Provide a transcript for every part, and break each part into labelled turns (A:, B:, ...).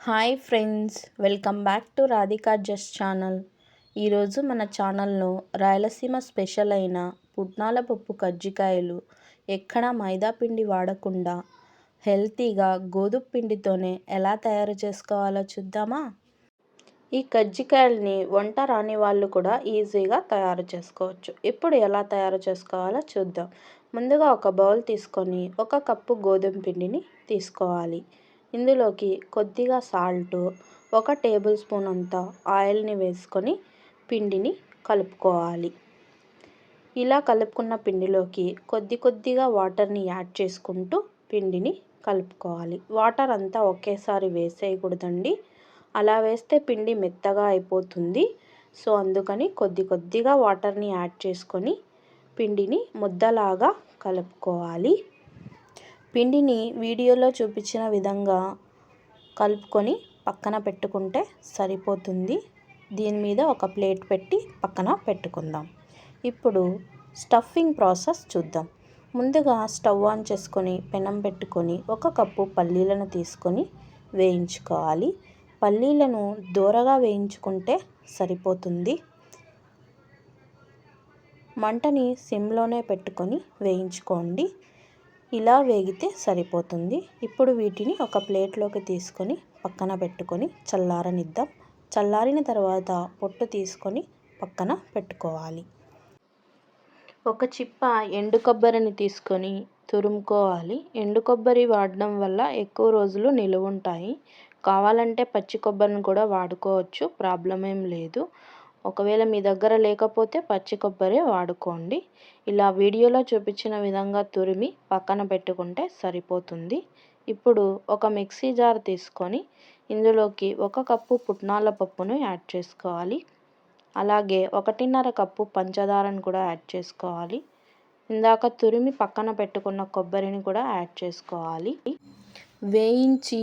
A: Hi friends welcome back to Radhika just channel. ఈరోజు మన ఛానల్లో రాయలసీమ స్పెషల్ అయిన పుట్నాల పప్పు కజ్జికాయలు ఎక్కడ మైదా పిండి వాడకుండా హెల్తీగా గోధుమ పిండితోనే ఎలా తయారు చేసుకోవాలో చూద్దామా? ఈ కజ్జికాయల్ని వంట రాని వాళ్ళు కూడా ఈజీగా తయారు చేసుకోవచ్చు. ఇప్పుడు ఎలా తయారు చేసుకోవాలో చూద్దాం. ముందుగా ఒక బౌల్ తీసుకొని ఒక కప్పు గోధుమ పిండిని తీసుకోవాలి. ఇందులోకి కొద్దిగా సాల్ట్ ఒక టేబుల్ స్పూన్ అంత ఆయిల్ని వేసుకొని పిండిని కలుపుకోవాలి. ఇలా కలుపుకున్న పిండిలోకి కొద్ది కొద్దిగా వాటర్ని యాడ్ చేసుకుంటూ పిండిని కలుపుకోవాలి. వాటర్ అంతా ఒకేసారి వేసేయకూడదండి. అలా వేస్తే పిండి మెత్తగా అయిపోతుంది. సో అందుకని కొద్ది కొద్దిగా వాటర్ని యాడ్ చేసుకొని పిండిని ముద్దలాగా కలుపుకోవాలి. పిండిని వీడియోలో చూపించిన విధంగా కలుపుకొని పక్కన పెట్టుకుంటే సరిపోతుంది. దీని మీద ఒక ప్లేట్ పెట్టి పక్కన పెట్టుకుందాం. ఇప్పుడు స్టఫింగ్ ప్రాసెస్ చూద్దాం. ముందుగా స్టవ్ ఆన్ చేసుకొని పెనం పెట్టుకొని ఒక కప్పు పల్లీలను తీసుకొని వేయించుకోవాలి. పల్లీలను దూరగా వేయించుకుంటే సరిపోతుంది. మంటని సిమ్లోనే పెట్టుకొని వేయించుకోండి. ఇలా వేగితే సరిపోతుంది. ఇప్పుడు వీటిని ఒక ప్లేట్లోకి తీసుకొని పక్కన పెట్టుకొని చల్లారనిద్దాం. చల్లారిన తర్వాత పొట్టు తీసుకొని పక్కన పెట్టుకోవాలి. ఒక చిప్ప ఎండు కొబ్బరిని తీసుకొని తురుముకోవాలి. ఎండు కొబ్బరి వాడడం వల్ల ఎక్కువ రోజులు నిలువ ఉంటాయి కావాలంటే పచ్చి కొబ్బరిని కూడా వాడుకోవచ్చు. ప్రాబ్లం ఏం లేదు. ఒకవేళ మీ దగ్గర లేకపోతే పచ్చి కొబ్బరి వాడుకోండి. ఇలా వీడియోలో చూపించిన విధంగా తురిమి పక్కన పెట్టుకుంటే సరిపోతుంది. ఇప్పుడు ఒక మిక్సీ జార్ తీసుకొని ఇందులోకి ఒక కప్పు పుట్నాల పప్పును యాడ్ చేసుకోవాలి. అలాగే ఒకటిన్నర కప్పు పంచదారను కూడా యాడ్ చేసుకోవాలి. ఇందాక తురిమి పక్కన పెట్టుకున్న కొబ్బరిని కూడా యాడ్ చేసుకోవాలి. వేయించి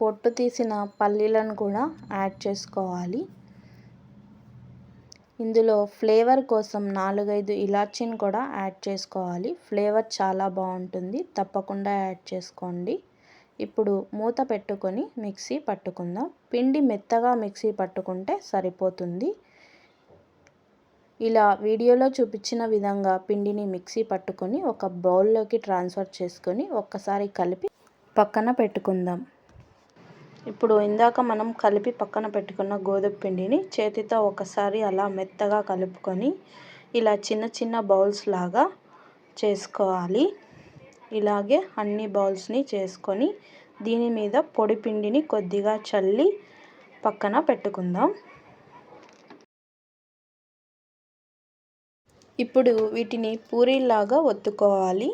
A: పొట్టు తీసిన పల్లీలను కూడా యాడ్ చేసుకోవాలి. ఇందులో ఫ్లేవర్ కోసం నాలుగైదు ఇలాచీని కూడా యాడ్ చేసుకోవాలి. ఫ్లేవర్ చాలా బాగుంటుంది. తప్పకుండా యాడ్ చేసుకోండి. ఇప్పుడు మూత పెట్టుకొని మిక్సీ పట్టుకుందాం. పిండి మెత్తగా మిక్సీ పట్టుకుంటే సరిపోతుంది. ఇలా వీడియోలో చూపించిన విధంగా పిండిని మిక్సీ పట్టుకొని ఒక బౌల్లోకి ట్రాన్స్ఫర్ చేసుకొని ఒక్కసారి కలిపి పక్కన పెట్టుకుందాం. ఇప్పుడు ఇందాక మనం కలిపి పక్కన పెట్టుకున్న గోధుమ పిండిని చేతితో ఒకసారి అలా మెత్తగా కలుపుకొని ఇలా చిన్న చిన్న బౌల్స్ లాగా చేసుకోవాలి. ఇలాగే అన్ని బౌల్స్ని చేసుకొని దీని మీద పొడి పిండిని కొద్దిగా చల్లి పక్కన పెట్టుకుందాం. ఇప్పుడు వీటిని పూరీలాగా ఒత్తుకోవాలి.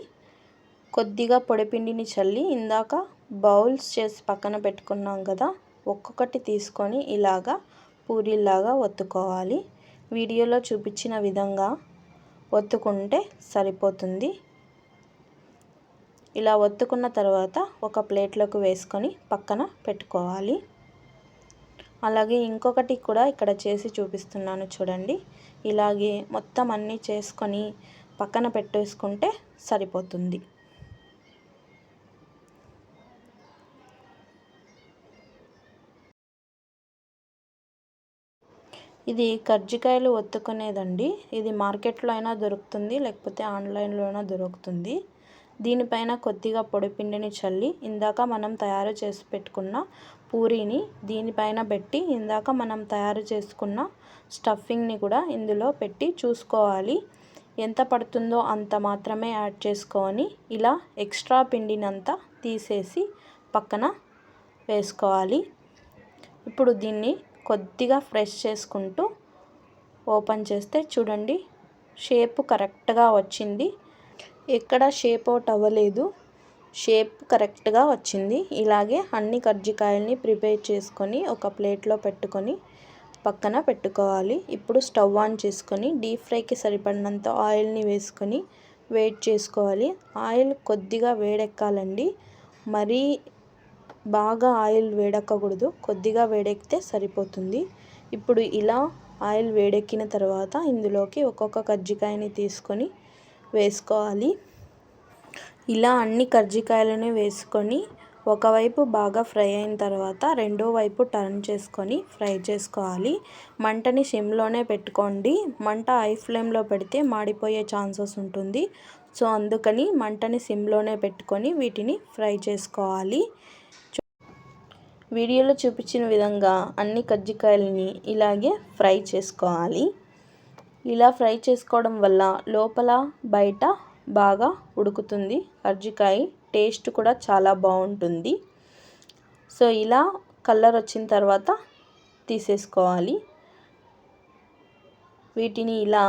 A: కొద్దిగా పొడిపిండిని చల్లి ఇందాక బౌల్స్ చేసి పక్కన పెట్టుకున్నాం కదా ఒక్కొక్కటి తీసుకొని ఇలాగా పూరీలాగా ఒత్తుకోవాలి. వీడియోలో చూపించిన విధంగా ఒత్తుకుంటే సరిపోతుంది. ఇలా ఒత్తుకున్న తర్వాత ఒక ప్లేట్లోకి వేసుకొని పక్కన పెట్టుకోవాలి. అలాగే ఇంకొకటి కూడా ఇక్కడ చేసి చూపిస్తున్నాను చూడండి. ఇలాగే మొత్తం అన్నీ చేసుకొని పక్కన పెట్టేసుకుంటే సరిపోతుంది. ఇది కజ్జికాయలు ఒత్తుకునేదండి. ఇది మార్కెట్లో అయినా దొరుకుతుంది లేకపోతే ఆన్లైన్లో అయినా దొరుకుతుంది. దీనిపైన కొద్దిగా పొడిపిండిని చల్లి ఇందాక మనం తయారు చేసి పెట్టుకున్న పూరీని దీనిపైన పెట్టి ఇందాక మనం తయారు చేసుకున్న స్టఫింగ్ని కూడా ఇందులో పెట్టి చూసుకోవాలి. ఎంత పడుతుందో అంత మాత్రమే యాడ్ చేసుకొని ఇలా ఎక్స్ట్రా పిండినంతా తీసేసి పక్కన వేసుకోవాలి. ఇప్పుడు దీన్ని కొద్దిగా ఫ్రెష్ చేసుకుంటూ ఓపెన్ చేస్తే చూడండి షేప్ కరెక్ట్గా వచ్చింది. ఎక్కడ షేప్ అవుట్ అవ్వలేదు. షేప్ కరెక్ట్గా వచ్చింది. ఇలాగే అన్ని కజ్జికాయల్ని ప్రిపేర్ చేసుకొని ఒక ప్లేట్లో పెట్టుకొని పక్కన పెట్టుకోవాలి. ఇప్పుడు స్టవ్ ఆన్ చేసుకొని డీప్ ఫ్రైకి సరిపడినంత ఆయిల్ని వేసుకొని వెయిట్ చేసుకోవాలి. ఆయిల్ కొద్దిగా వేడెక్కాలండి. మరీ బాగా ఆయిల్ వేడెక్కకూడదు. కొద్దిగా వేడెక్కితే సరిపోతుంది. ఇప్పుడు ఇలా ఆయిల్ వేడెక్కిన తర్వాత ఇందులోకి ఒక్కొక్క కజ్జికాయని తీసుకొని వేసుకోవాలి. ఇలా అన్ని కజ్జికాయలని వేసుకొని ఒకవైపు బాగా ఫ్రై అయిన తర్వాత రెండో వైపు టర్న్ చేసుకొని ఫ్రై చేసుకోవాలి. మంటని సిమ్లోనే పెట్టుకోండి. మంట హై ఫ్లేమ్లో పెడితే మాడిపోయే ఛాన్సెస్ ఉంటుంది. సో అందుకని మంటని సిమ్లోనే పెట్టుకొని వీటిని ఫ్రై చేసుకోవాలి. వీడియోలో చూపించిన విధంగా అన్ని కజ్జికాయలని ఇలాగే ఫ్రై చేసుకోవాలి. ఇలా ఫ్రై చేసుకోవడం వల్ల లోపల బయట బాగా ఉడుకుతుంది. కజ్జికాయ టేస్ట్ కూడా చాలా బాగుంటుంది. సో ఇలా కలర్ వచ్చిన తర్వాత తీసేసుకోవాలి. వీటిని ఇలా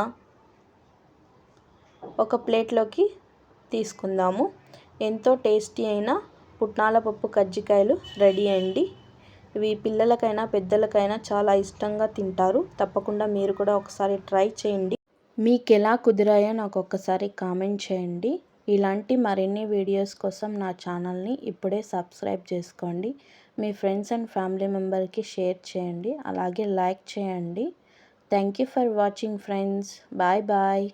A: ఒక ప్లేట్లోకి తీసుకుందాము. ఎంతో టేస్టీ అయిన పుట్నాల పప్పు కజ్జికాయలు రెడీ అండి. ఇవి పిల్లలకైనా పెద్దలకైనా చాలా ఇష్టంగా తింటారు. తప్పకుండా మీరు కూడా ఒకసారి ట్రై చేయండి. మీకు ఎలా కుదిరాయో నాకు ఒక్కసారి కామెంట్ చేయండి. ఇలాంటి మరిన్ని వీడియోస్ కోసం నా ఛానల్ని ఇప్పుడే సబ్స్క్రైబ్ చేసుకోండి. మీ ఫ్రెండ్స్ అండ్ ఫ్యామిలీ మెంబర్కి షేర్ చేయండి. అలాగే లైక్ చేయండి. Thank you for watching friends. Bye bye.